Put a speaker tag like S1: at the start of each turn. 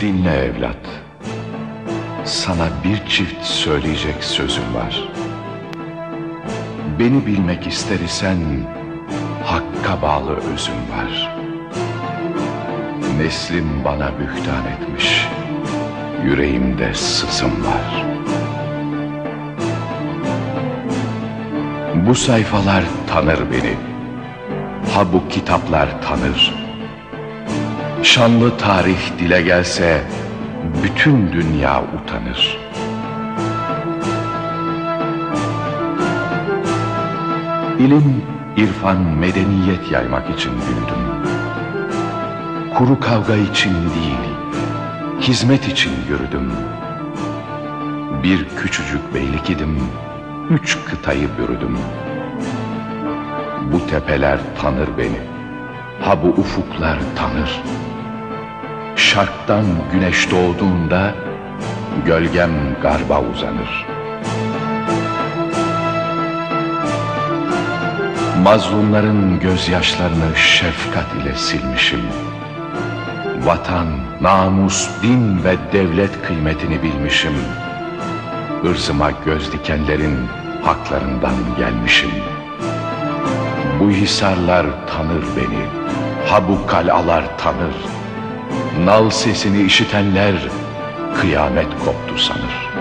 S1: Dinle evlat. Sana bir çift söyleyecek sözüm var. Beni bilmek ister isen Hakka bağlı özüm var. Neslim bana bühtan etmiş. Yüreğimde sızım var. Bu sayfalar tanır beni. Ha bu kitaplar tanır. Şanlı tarih dile gelse bütün dünya utanır. İlim, irfan, medeniyet yaymak için büyüdüm. Kuru kavga için değil, hizmet için yürüdüm. Bir küçücük beylik idim, üç kıtayı bürüdüm. Bu tepeler tanır beni, ha bu ufuklar tanır. Şarktan güneş doğduğunda gölgem garba uzanır. Mazlumların gözyaşlarını şefkat ile silmişim. Vatan, namus, din ve devlet kıymetini bilmişim. Irzıma göz dikenlerin haklarından gelmişim. Bu hisarlar tanır beni, ha bu kalalar tanır. Nal sesini işitenler kıyamet koptu sanır.